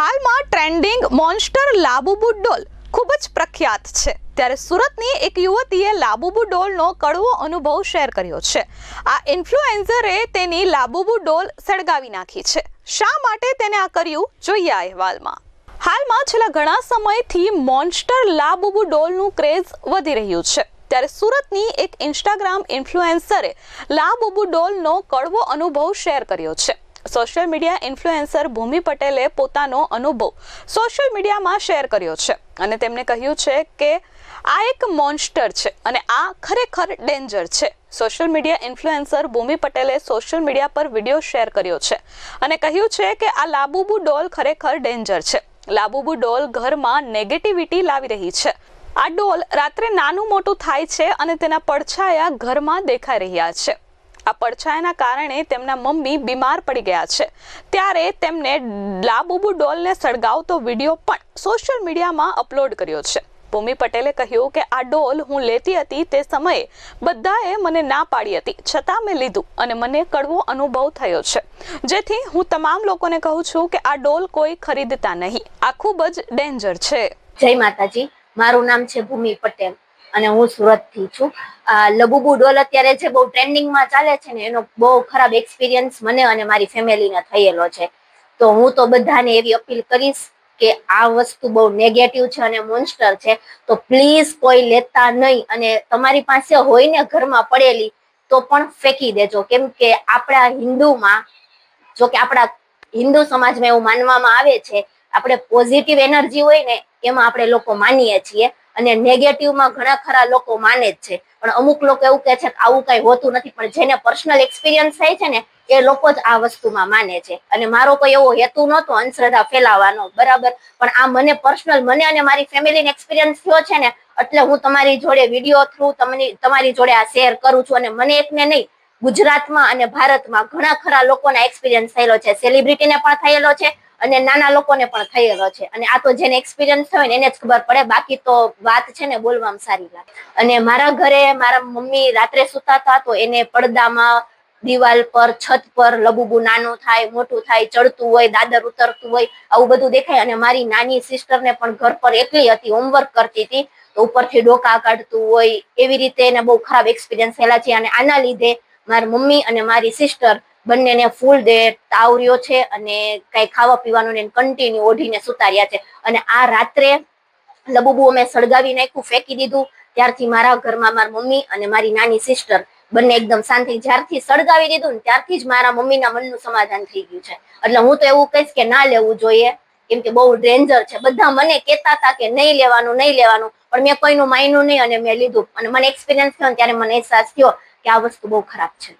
હાલમાં trending monster લાબુબુ ડોલ ખૂબ જ પ્રખ્યાત છે. ત્યારે સુરતની એક યુવતીએ લાબુબુ ડોલનો કડવો અનુભવ શેર કર્યો છે. આ ઇન્ફ્લુએન્સરે તેની લાબુબુ ડોલ સળગાવી નાખી છે. શા માટે તેને આ કર્યું? જોઈએ આ અહેવાલમાં. હાલમાં છેલ્લા ઘણા સમયથી મોન્સ્ટર લાબુબુ ડોલનું ક્રેઝ વધી રહ્યું છે. ત્યારે સુરતની એક ઇન્સ્ટાગ્રામ ઇન્ફ્લુએન્સરે લાબુબુ ડોલનો કડવો અનુભવ શેર કર્યો છે. સોશિયલ મીડિયા ઇન્ફ્લુએન્સર ભૂમિ પટેલે પોતાનો અનુભવ સોશિયલ મીડિયામાં શેર કર્યો છે અને તેમણે કહ્યું છે કે આ એક મોન્સ્ટર છે અને આ ખરેખર ડેન્જર છે. સોશિયલ મીડિયા ઇન્ફ્લુએન્સર ભૂમિ પટેલે સોશિયલ મીડિયા પર વીડિયો શેર કર્યો છે અને કહ્યું છે કે આ લાબુબુ ડોલ ખરેખર ડેન્જર છે. લાબુબુ ડોલ ઘરમાં નેગેટિવિટી લાવી રહી છે. આ ડોલ રાત્રે નાનું મોટું થાય છે અને તેના પડછાયા ઘરમાં દેખાઈ રહ્યા છે. આ પડછાયાના કારણે તેમના મમ્મી બીમાર પડી ગયા છે. ત્યારે તેમને લાબુબુ ડોલને સળગાવતો વીડિયો પણ સોશિયલ મીડિયામાં અપલોડ કર્યો છે. ભૂમિ પટેલે કહ્યું કે આ ડોલ હું લેતી હતી તે સમયે બધાએ મને ના પાડી હતી. છતાં મેં લીધું અને મને કડવો અનુભવ થયો છે. જેથી હું તમામ લોકોને કહું છું કે આ ડોલ કોઈ ખરીદતા નહીં. આ ખૂબ જ ડેન્જર છે. જય માતાજી. મારું નામ છે ભૂમિ પટેલ. અને હું સુરતથી છું લબુબુ ડોલ અત્યારે જે બહુ ટ્રેન્ડિંગમાં ચાલે છે ને, એનો બહુ ખરાબ એક્સપિરિયન્સ મને અને મારી ફેમિલીને થયેલો છે. તો હું તો બધાને એવી અપીલ કરીશ કે આ વસ્તુ બહુ નેગેટિવ છે અને મોન્સ્ટર છે. તો પ્લીઝ કોઈ લેતા નહીં અને તમારી પાસે હોય ને ઘરમાં પડેલી, તો પણ ફેંકી દેજો. કેમ કે આપણા હિન્દુમાં, જો કે આપણા હિન્દુ સમાજમાં એવું માનવામાં આવે છે, આપણે પોઝિટિવ એનર્જી હોય ને, એમાં આપણે લોકો માનીએ છીએ. અને નેગેટિવમાં ઘણા ખરા લોકો માને જ છે. પણ અમુક લોકો એવું કહે છે કે આવું કઈ હોતું નથી, પણ જેને પર્સનલ એક્સપિરિયન્સ થાય છે ને, એ લોકો જ આ વસ્તુમાં માને છે. અને મારો કોઈ એવો હેતુ નહોતો, અંધશ્રદ્ધા ફેલાવવાનો બરાબર? પણ આ મને પર્સનલ મને અને મારી ફેમિલીને એક્સપિરિયન્સ થયો છે ને, એટલે હું તમારી જોડે વીડિયો થ્રુ તમને, તમારી જોડે આ શેર કરું છું. અને મને એકને નહીં, ગુજરાતમાં અને ભારતમાં ઘણા ખરા લોકોના એક્સપિરિયન્સ થયેલો છે. સેલિબ્રિટીને પણ થયેલો છે. અને નાના લોકોને પણ થયેલો છે. અને આ તો જેને એક્સપિરિયન્સ થયો ને એને જ ખબર પડે. બાકી તો વાત છે ને બોલવામાં સારી લાગે અને મારા ઘરે મારા મમ્મી રાત્રે સુતા હતા તો એને પડદામાં દિવાલ પર, છત પર લબુબુ નાનું થાય, મોટું થાય, ચડતું હોય, દાદર ઉતરતું હોય, આવું બધું દેખાય. અને મારી નાની સિસ્ટરને પણ ઘર પર એકલી હતી હોમવર્ક કરતી હતી. તો ઉપરથી ડોકા કાઢતું હોય, એવી રીતે એને બહુ ખરાબ એક્સપિરિયન્સ થયેલા છે. અને આના લીધે મારી મમ્મી અને મારી સિસ્ટર બંનેને ફૂલ ડે તાવર્યો છે અને કઈ ખાવા પીવાનું ને કન્ટિન્યુ ઓઢીને સુતાર્યા છે. અને આ રાત્રે લબુબુ અમે સળગાવી નાખ્યું, ફેંકી દીધું. ત્યારથી મારા ઘરમાં મારી મમ્મી અને મારી નાની સિસ્ટર બંને એકદમ શાંતિ જ્યારથી સળગાવી દીધું ને ત્યારથી જ મારા મમ્મીના મનનું સમાધાન થઈ ગયું છે. એટલે હું તો એવું કહીશ કે ના લેવું જોઈએ. કેમ કે બહુ ડેન્જર છે. બધા મને કહેતા હતા કે નહીં લેવાનું નહીં લેવાનું. પણ મેં કોઈનું માન્યું નહીં અને મેં લીધું. અને મને એક્સપિરિયન્સ થયો ત્યારે મને અહેસાસ થયો કે આ વસ્તુ બહુ ખરાબ છે.